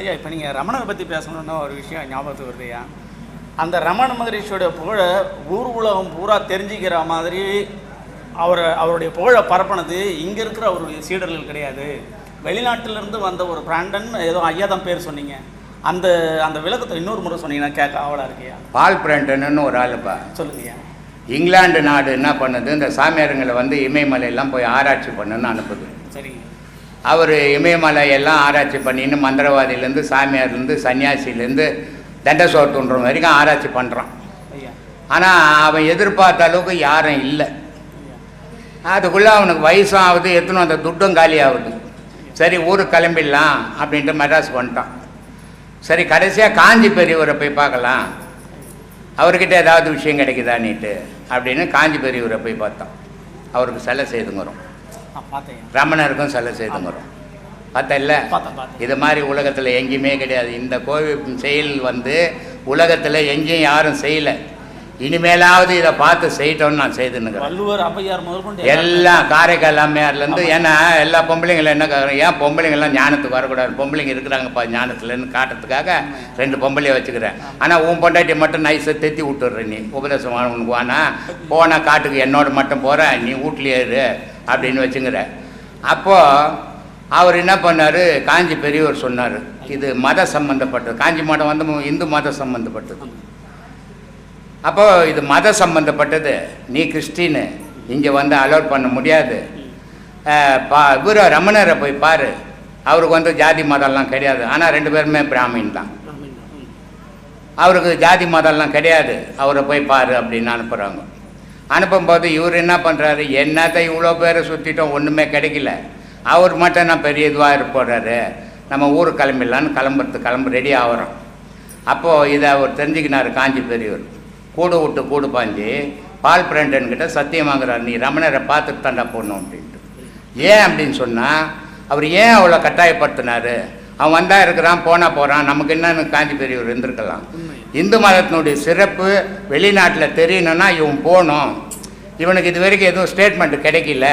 ஐயா இப்போ நீங்கள் ரமணரை பற்றி பேசணுன்னா ஒரு விஷயம் ஞாபகத்துக்கு வருதுயா அந்த ரமண மகரிஷியோட புகழை ஊர் உலகம் பூரா தெரிஞ்சுக்கிற மாதிரி அவரை அவருடைய புகழை பரப்பினது இங்கே இருக்கிற அவருடைய சீடர்கள் கிடையாது. வெளிநாட்டிலிருந்து வந்த ஒரு பிராண்டன் ஏதோ ஐயா தான் பேர் சொன்னீங்க. அந்த அந்த விளக்கத்தை இன்னொரு முறை சொன்னீங்கன்னா கேட்க ஆவலாக இருக்கியா? பால் பிராண்டன்னு ஒரு ஆளுப்பா சொல்லுங்கய்யா. இங்கிலாந்து நாடு என்ன பண்ணுது இந்த சாமியாருங்களை வந்து இமயமலையெல்லாம் போய் ஆராய்ச்சி பண்ணுன்னு அனுப்புது. சரிங்க. அவர் இமயமலையெல்லாம் ஆராய்ச்சி பண்ணின்னு மந்திரவாதியிலேருந்து சாமியார்லேருந்து சன்னியாசிலேருந்து தண்டசோர் தோன்றும் வரைக்கும் ஆராய்ச்சி பண்ணுறான் ஆனால் அவன் எதிர்பார்த்த அளவுக்கு யாரும் இல்லை. அதுக்குள்ளே அவனுக்கு வயசும் ஆகுது எத்தனும் அந்த துட்டும் காலி ஆகுது சரி ஊருக்கு கிளம்பிடலாம் அப்படின்ட்டு மெட்ராஸ் வந்துட்டான். சரி கடைசியாக காஞ்சி பெரியவரை போய் பார்க்கலாம். அவர்கிட்ட ஏதாவது விஷயம் கிடைக்குதான்னுட்டு அப்படின்னு காஞ்சி பெரியவரை போய் பார்த்தோம் அவருக்கு சிலை செய்துங்கிறோம். பார்த்தேன் ரமணருக்கும் சிலை பார்த்தல்ல பார்த்தேன் பார்த்தேன். இது மாதிரி உலகத்தில் எங்கேயுமே கிடையாது. இந்த கோவில் செயல் வந்து உலகத்தில் எங்கேயும் யாரும் செய்யலை. இனிமேலாவது இதை பார்த்து செய்யட்டோம்னு நான் முதற்கொண்டு எல்லாம் காரைக்கால் அம்மையார்லேருந்து ஏன்னா எல்லா பொம்பளைங்களும் என்ன கேட்குறோம் ஏன் பொம்பளைங்கள்லாம் ஞானத்துக்கு வரக்கூடாது? பொம்பளைங்க இருக்கிறாங்கப்பா ஞானத்துலன்னு காட்டுறதுக்காக ரெண்டு பொம்பளைய வச்சுக்கிறேன். ஆனால் உன் பொண்டாட்டி மட்டும் நைஸாக தெத்தி விட்டுடுற நீ உபதேசம் உனக்கு. வானா போனால் காட்டுக்கு என்னோட மட்டும் போகிற நீ வீட்லயே இரு அப்படின்னு வச்சுங்கிற. அப்போது அவர் என்ன பண்ணார்? காஞ்சி பெரியவர் சொன்னார். இது மத சம்பந்தப்பட்டது. காஞ்சி மடம் வந்து இந்து மத சம்பந்தப்பட்டது. அப்போ இது மத சம்பந்தப்பட்டது. நீ கிறிஸ்டின்னு இங்கே வந்து அலோட் பண்ண முடியாது. பா இவர ரமணரை போய் பாரு. அவருக்கு வந்து ஜாதி மதம்லாம் கிடையாது. ஆனால் ரெண்டு பேருமே பிராமின் தான். அவருக்கு ஜாதி மதம்லாம் கிடையாது. அவரை போய் பாரு அப்படின்னு அனுப்புகிறாங்க அனுப்பும்போது இவர் என்ன பண்ணுறாரு என்னத்தை இவ்வளோ பேரை சுற்றிட்டோம் ஒன்றுமே கிடைக்கல. அவர் மட்டும் நான் பெரிய இதுவாக இருப்போறாரு நம்ம ஊருக்கு கிளம்பிடலான்னு கிளம்புறது கிளம்பு ரெடி ஆகிறோம். அப்போது இதை அவர் தெரிஞ்சுக்கினார் காஞ்சி பெரியவர். கூடு விட்டு கூடு பாஞ்சு பால் பிரண்டன் கிட்ட சத்தியம் வாங்குறாரு நீ ரமணரை பார்த்துட்டு தாண்டா போடணும் அப்படின்ட்டு. ஏன் அப்படின்னு சொன்னால் அவர் ஏன் அவ்வளோ கட்டாயப்படுத்தினாரு? அவன் வந்தா இருக்கிறான் போனா போகிறான் நமக்கு என்னன்னு காஞ்சி பெரியவர் இருந்திருக்கலாம். இந்து மதத்தினுடைய சிறப்பு வெளிநாட்டில் தெரியணும்னா இவன் போகணும். இவனுக்கு இது வரைக்கும் எதுவும் ஸ்டேட்மெண்ட் கிடைக்கல.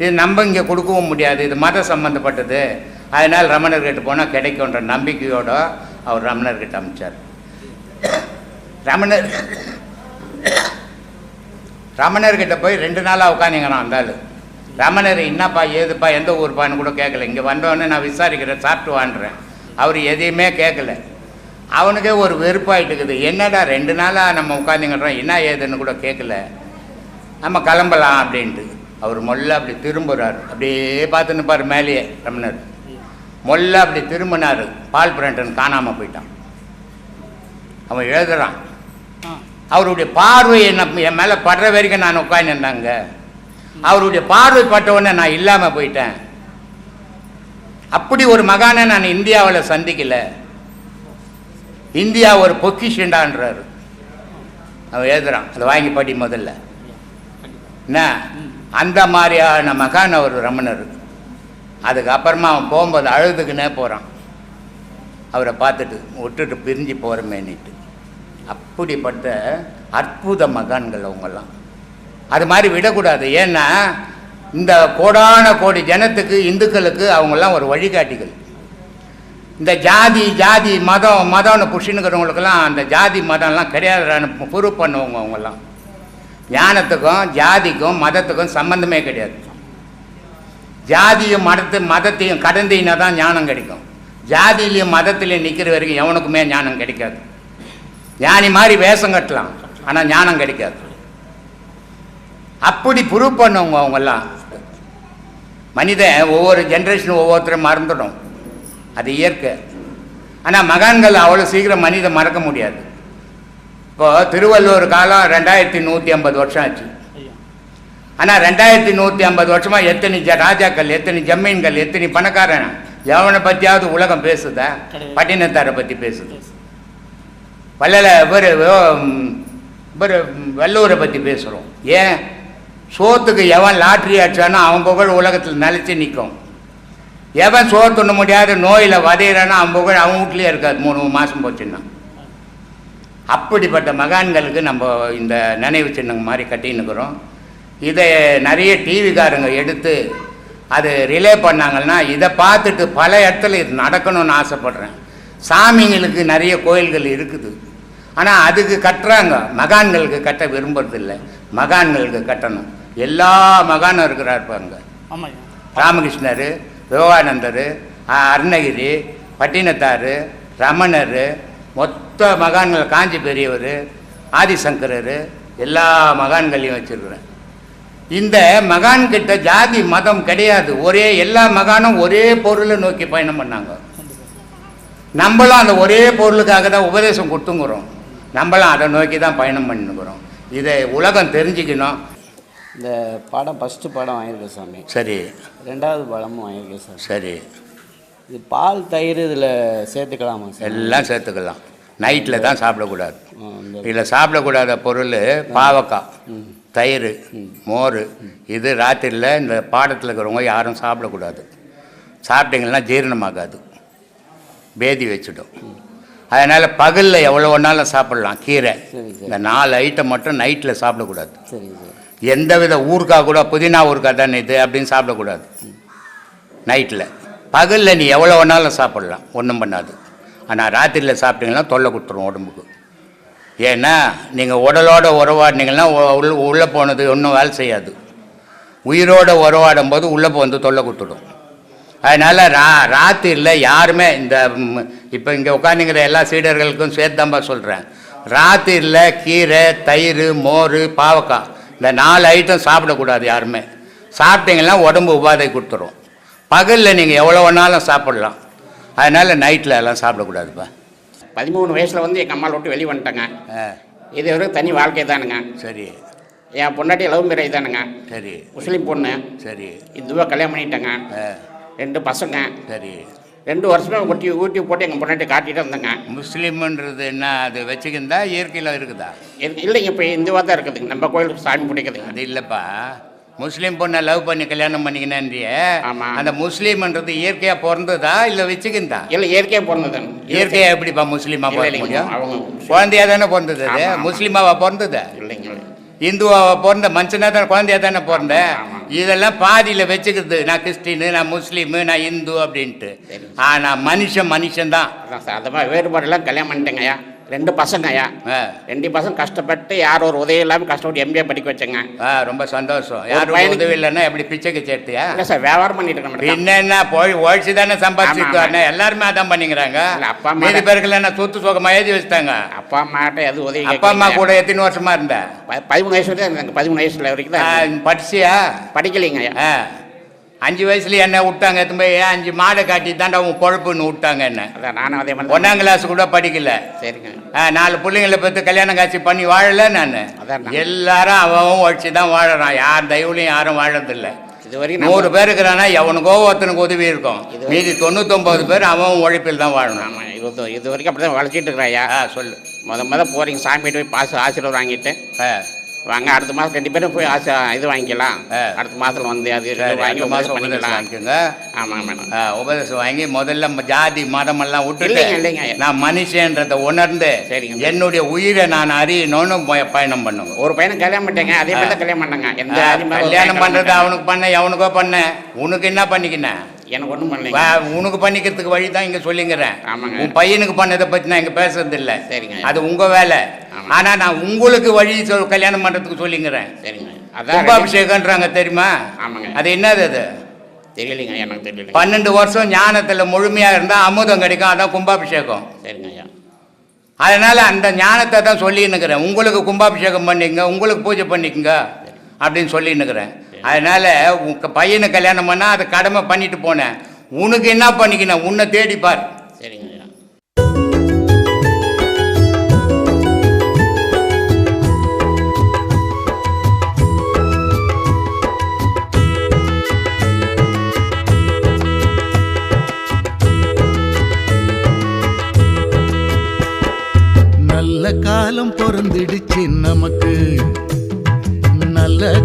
இது நம்ம இங்கே கொடுக்கவும் முடியாது இது மத சம்மந்தப்பட்டது அதனால் ரமணர்கிட்ட போனால் கிடைக்குன்ற நம்பிக்கையோட அவர் ரமணர்கிட்ட அமிச்சார். ரமணர். ரமணர்கிட்ட போய் ரெண்டு நாளாக உட்காந்துங்கிறான் வந்தாலும் ரமணர் என்னப்பா ஏதுப்பா எந்த ஊர்ப்பான்னு கூட கேட்கல இங்கே வந்தவொடனே நான் விசாரிக்கிறேன் சாப்பிட்டு வாண்டுறேன் அவர் எதையுமே கேட்கல அவனுக்கே ஒரு வெறுப்பாயிட்டுக்குது. என்னடா ரெண்டு நாளாக நம்ம உட்காந்துங்கிறோம் என்ன ஏதுன்னு கூட கேட்கல நம்ம கிளம்பலாம் அப்படின்ட்டு. அவர் மொல்ல அப்படி திரும்புகிறார் அப்படியே பார்த்து நிற்பார் மேலேயே ரமணர். மொல்ல அப்படி திரும்பினார். பால் பிரண்டன் காணாமல் போயிட்டான். அவன் எழுதுறான். அவருடைய பார்வை என்ன என் மேலே படுற வரைக்கும் நான் உட்காந்துருந்தாங்க அவருடைய பார்வை பட்டவுடனே நான் இல்லாமல் போயிட்டேன். அப்படி ஒரு மகானை நான் இந்தியாவில் சந்திக்கல. இந்தியா ஒரு பொக்கிஷண்டான்றார். அவன் எழுதுறான். அதை வாங்கி படி முதல்ல. என்ன? அந்த மாதிரியான மகான் அவர் ரமணர். அதுக்கப்புறமா அவன் போகும்போது அழுதுக்குன்னே போகிறான் அவரை பார்த்துட்டு விட்டுட்டு பிரிஞ்சு போகிறமேனிட்டு அப்படிப்பட்ட அற்புத மகான்கள் அவங்கெல்லாம். அது மாதிரி விடக்கூடாது. ஏன்னா இந்த கோடான கோடி ஜனத்துக்கு இந்துக்களுக்கு அவங்கெல்லாம் ஒரு வழிகாட்டிகள். இந்த ஜாதி ஜாதி மதம் மதம்னு புஷினுக்கிறவங்களுக்கெல்லாம் அந்த ஜாதி மதம்லாம் கிடையாதுன்னு ப்ரூவ் பண்ணுவாங்க அவங்கெல்லாம். ஞானத்துக்கும் ஜாதிக்கும் மதத்துக்கும் சம்பந்தமே கிடையாது. ஜாதியும் மதத்து மதத்தையும் கடந்தீங்கன்னா தான் ஞானம் கிடைக்கும். ஜாதியிலையும் மதத்திலையும் நிற்கிற வரைக்கும் எவனுக்குமே ஞானம் கிடைக்காது. ஞானி மாதிரி வேஷம் கட்டலாம். ஆனால் ஞானம் கிடைக்காது. அப்படி ப்ரூவ் பண்ணவங்க அவங்கெல்லாம். மனிதன் ஒவ்வொரு ஜென்ரேஷனும் ஒவ்வொருத்தரும் மறந்துடும். அது இயற்கை. ஆனால் மகான்கள் அவ்வளோ சீக்கிரம் மனிதன் மறக்க முடியாது. இப்போ திருவள்ளுவர் காலம் ரெண்டாயிரத்தி நூற்றி ஐம்பது வருஷம் ஆச்சு. ஆனால் ரெண்டாயிரத்தி நூற்றி ஐம்பது வருஷமாக எத்தனை ஜ ராஜாக்கள் எத்தனை ஜமீன்கள் எத்தனை பணக்காரன் எவனை பற்றியாவது உலகம் பேசுதா. பட்டினத்தாரை பற்றி பேசுது. வள்ளல இவர் இவர் வல்லூரை பற்றி பேசுகிறோம் ஏன்? சோத்துக்கு எவன் லாட்ரி அடிச்சானோ அவன் புகழ் உலகத்தில் நிலச்சி நிற்கும். எவன் சோறு துண்ண முடியாத நோயில் வதையிறானோ அவன் புகழ் அவன் வீட்லேயே இருக்காது. மூணு மாதம் போச்சுன்னா. அப்படிப்பட்ட மகான்களுக்கு நம்ம இந்த நினைவு சின்னங்க மாதிரி கட்டின்னுக்கிறோம் இதை நிறைய டிவிக்காரங்க எடுத்து அது ரிலே பண்ணாங்கன்னா இதை பார்த்துட்டு பல இடத்துல இது நடக்கணும்னு ஆசைப்பட்றேன். சாமிங்களுக்கு நிறைய கோயில்கள் இருக்குது. ஆனால் அதுக்கு கட்டுறாங்க. மகான்களுக்கு கட்ட விரும்புறதில்ல. மகான்களுக்கு கட்டணும். எல்லா மகானும் இருக்கிறார் ஆமாய்யா. ராமகிருஷ்ணர் விவேகானந்தர் அருணகிரி பட்டினத்தார் ரமணர் மொத்த மகான்கள் காஞ்சி பெரியவர் ஆதிசங்கரர் எல்லா மகான்களையும் வச்சிருக்கிறேன். இந்த மகான் கிட்ட ஜாதி மதம் கிடையாது. ஒரே எல்லா மகானும் ஒரே பொருளை நோக்கி பயணம் பண்ணாங்க. நம்மளும் அந்த ஒரே பொருளுக்காக தான் உபதேசம் கொடுத்துங்கிறோம். நம்மளும் அதை நோக்கி தான் பயணம் பண்ணிக்கிறோம் இதை உலகம் தெரிஞ்சுக்கணும். இந்த படம் ஃபஸ்ட்டு படம் வாங்கியிருக்கேன் சாமி. சரி. ரெண்டாவது படமும் வாங்கியிருக்கேன் சார் சரி. இது பால் தயிர் இதில் சேர்த்துக்கலாமா சார் எல்லாம் சேர்த்துக்கலாம். நைட்டில் தான் சாப்பிடக்கூடாது. இதில் சாப்பிடக்கூடாத பொருள் பாவக்காய் தயிர் மோர். இது ராத்திரியில் இந்த பாடத்தில் இருக்கிறவங்க யாரும் சாப்பிடக்கூடாது. சாப்பிட்டீங்கன்னா ஜீரணமாகாது. பேதி வச்சுடும். அதனால் பகலில் எவ்வளோ வேணாலும் சாப்பிடலாம் கீரை. இந்த நாலு ஐட்டம் மட்டும் நைட்டில் சாப்பிடக்கூடாது. சார் எந்தவித ஊறுகாய் கூட புதினா ஊறுகாய் தானே இது அப்படின்னு சாப்பிடக்கூடாது. நைட்டில் பகலில் நீ எவ்வளோ வேணாலும் சாப்பிடலாம் ஒன்றும் பண்ணாது. ஆனால் ராத்திரியில் சாப்பிட்டீங்கன்னா தொல்லை கொடுத்துரும் உடம்புக்கு. ஏன்னா நீங்கள் உடலோட உறவாடினீங்கன்னா உள்ளே போனது ஒன்றும் வேலை செய்யாது. உயிரோட உறவாடும் போது உள்ளே வந்து தொல்லை கொடுத்துடும். அதனால் ரா ராத்திரியில் யாருமே இந்த இப்போ இங்கே உட்காந்துங்கிற எல்லா சீடர்களுக்கும் சேர்த்தாம்பா சொல்கிறேன் ராத்திரியில் கீரை தயிர் மோர் பாவக்காய். இந்த நாலு ஐட்டம் சாப்பிடக்கூடாது யாருமே. சாப்பிட்டீங்கன்னா உடம்பு உபாதை கொடுத்துரும். பகலில் நீங்கள் எவ்வளோ வேணாலும் சாப்பிடலாம். அதனால் நைட்டில் எல்லாம் சாப்பிடக்கூடாதுப்பா. பதிமூணு வயசில் வந்து எங்கள் அம்மாவை விட்டு வெளியே வந்துட்டேங்க. ஆ. இது வரைக்கும் தனி வாழ்க்கை தானுங்க. சரி. என் பொண்டாட்டி லவ் மேரேஜ் தானுங்க. சரி. முஸ்லீம் பொண்ணு. சரி. இந்துவாக கல்யாணம் பண்ணிட்டேங்க. ஆ. ரெண்டு பசங்க. சரி. ரெண்டு வருஷமே ஊட்டி ஊட்டி போட்டு எங்கள் பொண்டாட்டி காட்டிட்டு இருந்தேங்க முஸ்லீம்ன்றது என்ன அது வச்சுக்கிந்தா இயற்கையில் இருக்குதா? இல்லைங்க இப்போ இந்துவாக தான் இருக்குதுங்க. நம்ம கோயிலுக்கு சாமி பிடிக்குதுங்க அது இல்லைப்பா. முஸ்லீம் பொண்ணை லவ் பண்ணி கல்யாணம் பண்ணிக்கினேன்றிய. அந்த முஸ்லீம்ன்றது இயற்கையாக பிறந்ததா இல்லை வச்சுக்கிந்தா? இல்லை இயற்கையாக பிறந்ததுங்க இயற்கையாக எப்படிப்பா முஸ்லீமா இல்லை, பிறக்க. முடியும்? குழந்தையா தானே பிறந்தது. முஸ்லீமாவா பிறந்தது? இல்லைங்க. இந்துவாவா பிறந்த மனுஷனா தான் குழந்தையா தானே பிறந்த? ஆமா. இதெல்லாம் பாதியில் வச்சுக்கிறது. நான் கிறிஸ்டினு நான் முஸ்லீமு நான் இந்து அப்படின்ட்டு. ஆனால் மனுஷன் சார் அந்த மாதிரி வேறுபாடெல்லாம் கல்யாணம் பண்ணிட்டேங்கய்யா. ரெண்டு பசங்கய்யா. ஆ. ரெண்டு பசங்க கஷ்டப்பட்டு யார் ஒரு உதவி இல்லாமல் கஷ்டப்பட்டு எம்பிஏ படிக்க வச்சேங்க. ரொம்ப சந்தோஷம். யாரும் பையனுக்கு- உதவி இல்லைன்னா எப்படி பிச்சைக்கு சேர்த்தியா? இல்லை சார் வியாபாரம் பண்ணிட்டு இருக்க மாட்டேன் என்னென்ன போய் உழைச்சி தானே சம்பாதிச்சுட்டு எல்லாருமே அதான் பண்ணிக்கிறாங்க. அப்பா அம்மா மீதி பேருக்கு என்ன சொத்து சுகமா எழுதி வச்சுட்டாங்க? அப்பா அம்மாட்ட எது உதவி அப்பா அம்மா. கூட எத்தனை வருஷமா இருந்த? ப- பதிமூணு வயசுல தான் இருந்தாங்க பதிமூணு வயசுல வரைக்கும் தான். படிச்சியா? படிக்கலைங்க. அஞ்சு வயசுல என்ன விட்டாங்க எத்தனை ஏன் அஞ்சு மாடை காட்டி தாண்டா உன் பொழப்புன்னு விட்டாங்க என்ன? அதான் நானும் அதே மாதிரி தான். ஒன்னாம் கிளாஸ் கூட படிக்கல. சரிங்க. ஆ, நாலு பிள்ளைங்களை பற்றி கல்யாணம் காட்சி பண்ணி வாழல நான். அதான். எல்லாரும் அவன் உழைச்சி தான் வாழறான். யார் தயவுலையும் யாரும் வாழறதில்லை. இது வரைக்கும் நூறு பேர் இருக்கிறானா எவனுக்கோ ஒருத்தனுக்கு உதவி இருக்கும். மீதி தொண்ணூத்தொம்பது பேர் அவன் உழைப்பில் தான் வாழணும். ஆமா இது இது வரைக்கும் அப்படி தான் வளர்ச்சிட்டு ஆ சொல்லு. முத முத போறீங்க சாமிகிட்ட போய் பாசு ஆசீர்வாதம் வாங்கிட்டு. வாங்க அடுத்த மாதம் ரெண்டு பேரும் போய் ஆசை இது வாங்கிக்கலாம். அடுத்த மாதத்துல வந்து அது வாங்கி மாதம் பண்ணிக்கலாம். வாங்கிக்கோங்க. ஆமாங்க மேடம் உபதேசம் வாங்கி முதல்ல ஜாதி மதம் எல்லாம் இல்லைங்க. நான் மனுஷன்றதை உணர்ந்து சரிங்க. என்னுடைய உயிரை நான் அறியணும்னு பய- பயணம் பண்ணுங்க ஒரு பையனை கல்யாணம் பண்ணிட்டேங்க அதே மாதிரி கல்யாணம் பண்ணாங்க. எந்த கல்யாணம் கல்யாணம் அவனுக்கு பண்ண எவனுக்கோ பண்ண உனக்கு என்ன பண்ணிக்கினேன்? எனக்கு ஒன்றும் பண்ணலைங்க. வா- உனக்கு பண்ணிக்கிறதுக்கு வழி தான் இங்க சொல்லிங்கிறேன். ஆமாங்க. உன் பையனுக்கு பண்ணதை பத்தி நான் இங்க பேசுறது இல்ல சரிங்க. அது உங்க வேலை. ஆமா. ஆனா நான் உங்களுக்கு வழி சொல் கல்யாணம் பண்றதுக்கு சொல்லிங்கிறேன். சரிங்க. அதான் கும்பாபிஷேகம்ன்றாங்க தெரியுமா? ஆமாங்க. அது என்னது அது? தெரியலைங்க எனக்கு தெரியலைங்க. பன்னெண்டு வருஷம் ஞானத்துல முழுமையா இருந்தா அமுதம் கிடைக்கும் அதான் கும்பாபிஷேகம். சரிங்க ஐயா. அதனால அந்த ஞானத்தை தான் சொல்லின்னுக்கிறேன். உங்களுக்கு கும்பாபிஷேகம் பண்ணிக்கங்க உங்களுக்கு பூஜை பண்ணிக்கங்க அப்படின்னு சொல்லின்னுக்கிறேன். அதனால உங்க பையனை கல்யாணம் பண்ணா அதை கடமை பண்ணிட்டு போனேன். உனக்கு என்ன பண்ணிக்கணும் உன்னை தேடிப்பார் சரிங்க நல்ல காலம் பொறந்துடுச்சு நமக்கு.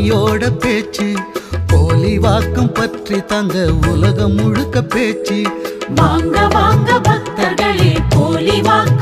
பொய்யோட பேச்சு போலி வாக்கம் பற்றி தங்க உலகம் முழுக்க பேச்சு. வாங்க வாங்க பக்தர்களே போலி வாக்கு